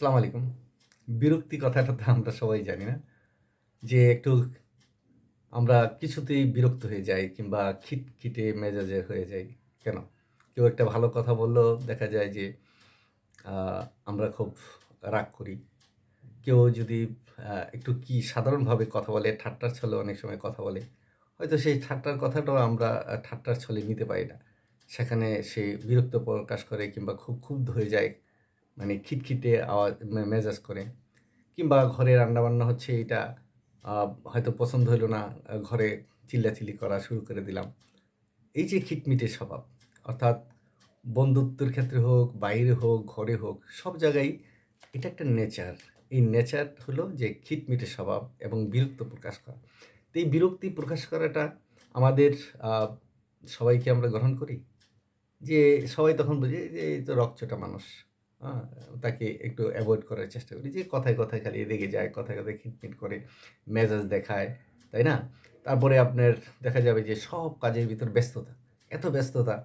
সালাম আলাইকুম। বিরক্তি কথাটা তো আমরা সবাই জানি না, যে একটু আমরা কিছুতেই বিরক্ত হয়ে যাই কিংবা খিটখিটে মেজাজে হয়ে যাই, কেন? কেউ একটা ভালো কথা বললেও দেখা যায় যে আমরা খুব রাগ করি। কেউ যদি একটু কি সাধারণভাবে কথা বলে, ঠাট্টার ছলে অনেক সময় কথা বলে, হয়তো সেই ঠাট্টার কথাটাও আমরা ঠাট্টার ছলে নিতে পারি না। সেখানে সে বিরক্ত প্রকাশ করে কিংবা খুব ক্ষুব্ধ হয়ে যায় মানে খিটখিটে আওয়াজ মেজাজ করে। কিংবা ঘরে রান্নাবান্না হচ্ছে এটা হয়তো পছন্দ হলো না ঘরে চিল্লাচিল্লি করা শুরু করে দিলাম। এই যে খিটমিটে স্বভাব, অর্থাৎ বন্ধুত্বের ক্ষেত্রে হোক, বাইরে হোক, ঘরে হোক, সব জায়গায় এটা একটা নেচার। এই নেচার হলো যে খিটমিটে স্বভাব এবং বিরক্ত প্রকাশ করা। তো এই বিরক্তি প্রকাশ করাটা আমাদের সবাইকে আমরা গ্রহণ করি? যে সবাই তখন বুঝে যে এই তো রকচটা মানুষ। তাকে একটু অ্যাভয়েড করার চেষ্টা করি যে কথায় কথায় খালি রেগে যায়, কথায় কথায় খিটমিট করে, মেজাজ দেখায়, তাই না? তারপরে আপনার দেখা যাবে যে সব কাজের ভিতর ব্যস্ততা, এত ব্যস্ততা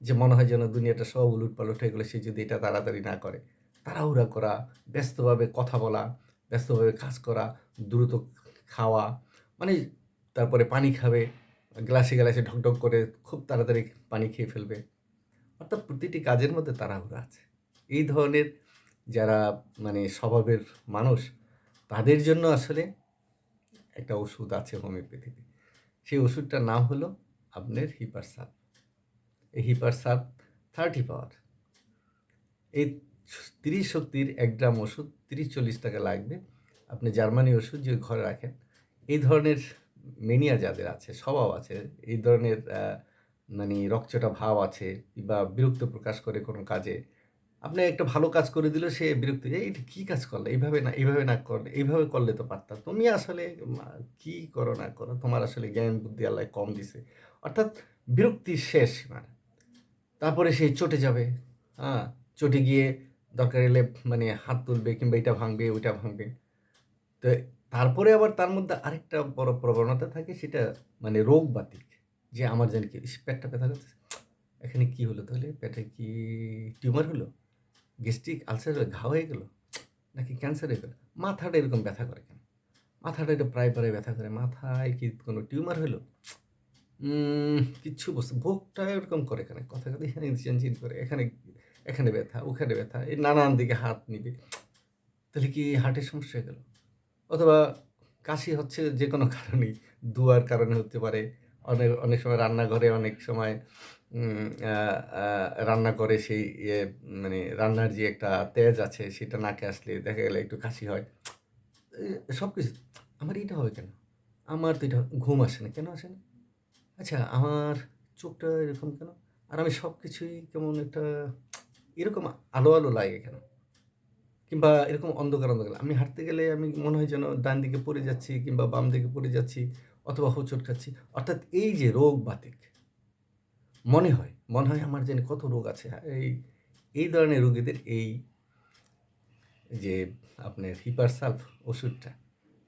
যে মনে হয় যেন দুনিয়াটা সব উলুট পালট হয়ে গেলে, সে যদি এটা তাড়াতাড়ি না করে। তাড়াহুড়া করা, ব্যস্তভাবে কথা বলা, ব্যস্তভাবে কাজ করা, দ্রুত খাওয়া মানে তারপরে পানি খাবে, গ্লাসে গ্লাসে ঢকঢক করে খুব তাড়াতাড়ি পানি খেয়ে ফেলবে। অর্থাৎ প্রতিটি কাজের মধ্যে তাড়াহুড়া আছে। এই ধরনের যারা মানে স্বভাবের মানুষ, তাদের জন্য আসলে একটা ওষুধ আছে হোমিওপ্যাথিতে। সেই ওষুধটার নাম হলো আপনার হিপার সাপ এই হিপার সাপ থার্টি পাওয়ার এই তিরিশ শক্তির এক গ্রাম ওষুধ তিরিশ চল্লিশ টাকা লাগবে। আপনি জার্মানি ওষুধ যে ঘরে রাখেন, এই ধরনের মেনিয়া যাদের আছে, স্বভাব আছে, এই ধরনের মানে রকচটা ভাব আছে বা বিরক্ত প্রকাশ করে কোনো কাজে আপনি একটা ভালো কাজ করে দিল, সে বিরক্ত এই এটা কী কাজ করলে? এইভাবে না এইভাবে না করলে এইভাবে করলে তো পারতাম। তুমি আসলে কি করো না করো? তোমার আসলে জ্ঞান, বুদ্ধি আল্লাহ কম দিছে। অর্থাৎ বিরক্তির শেষ সীমানা তারপরে সে চটে যাবে। হ্যাঁ চটে গিয়ে দরকার এলে মানে হাত তুলবে কিংবা এটা ভাঙবে, ওইটা ভাঙবে। তো তারপরে আবার তার মধ্যে আরেকটা বড় প্রবণতা থাকে, সেটা মানে রোগ বাতিক। যে আমার জানি কি পেটটা ব্যথা করছে এখানে কি হলো তাহলে? পেটে কি টিউমার হলো? গ্যাস্ট্রিক আলসার ঘা হয়ে গেল? নাকি ক্যান্সার হয়ে গেল? মাথাটা এরকম ব্যথা করে কেন? মাথাটা এটা প্রায় প্রায় ব্যথা করে। মাথায় কি কোনো টিউমার হলো? কিচ্ছু বুঝতে ভোগটা এরকম করে এখানে কথা কথা এখানে চিনচিন করে, এখানে এখানে ব্যথা, ওখানে ব্যথা, এই নানান দিকে হাত নিবে। তাহলে কি হার্টের সমস্যা হয়ে গেল? অথবা কাশি হচ্ছে যে কোনো কারণেই, দুয়ার কারণে হতে পারে অনেক অনেক সময় রান্নাঘরে, অনেক সময় রান্না করে সেই ইয়ে মানে রান্নার যে একটা তেজ আছে সেটা নাকে আসলে দেখা গেলে একটু কাশি হয়। সব কিছু, আমার এটা হবে কেন? আমার তো এটা ঘুম আসে না, কেন আসে না? আচ্ছা আমার চোখটা এরকম কেন? আর আমি সব কিছুই কেমন একটা, এরকম আলো আলো লাগে কেন? কিংবা এরকম অন্ধকার অন্ধকার। আমি হাঁটতে গেলে আমি মনে হয় যেন ডান দিকে পড়ে যাচ্ছি কিংবা বাম দিকে পড়ে যাচ্ছি। অথবা হোঁচট খাচ্ছি। অর্থাৎ এই যে রোগ বাতিক, মনে হয় মনে হয় আমার যেন কত রোগ আছে এই এই ধরনের রোগীদের এই যে আপনার হিপারসালফ ওষুধটা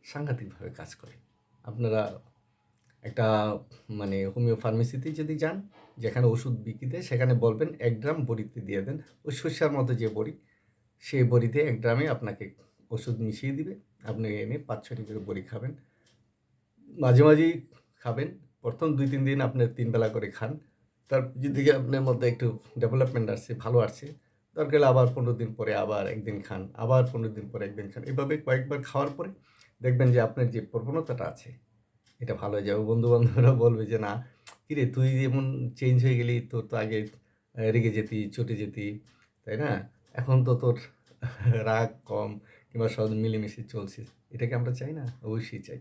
সাংঘাতিকভাবে কাজ করে। আপনারা একটা মানে হোমিও ফার্মেসিতে যদি যান, যেখানে ওষুধ বিক্রি দেয়, সেখানে বলবেন এক গ্রাম বড়িতে দিয়ে দেন। ওই শস্যার মতো যে বড়ি, সেই বড়িতে এক গ্রামে আপনাকে ওষুধ মিশিয়ে দিবে। আপনি এনে পাঁচ ছটি করে বড়ি খাবেন। মাঝে মাঝেই খাবেন। প্রথম দুই, তিন দিন আপনি তিন বেলা করে খান। তার যদি আপনার মধ্যে একটু ডেভেলপমেন্ট আসছে, ভালো আসছে, দরকার আবার পনেরো দিন পরে আবার একদিন খান, আবার পনেরো দিন পরে একদিন খান। এভাবে কয়েকবার খাওয়ার পরে দেখবেন যে আপনার যে প্রবণতাটা আছে, এটা ভালো হয়ে যাবে। বন্ধু বান্ধবরা বলবে যে, না কিরে তুই যেমন চেঞ্জ হয়ে গেলি, তোর তো আগে রেগে যেতি, চটে যেতি, তাই না? এখন তো তোর রাগ কম কিংবা সব মিলেমিশে চলছিস এটাকে আমরা চাই না? অবশ্যই চাই।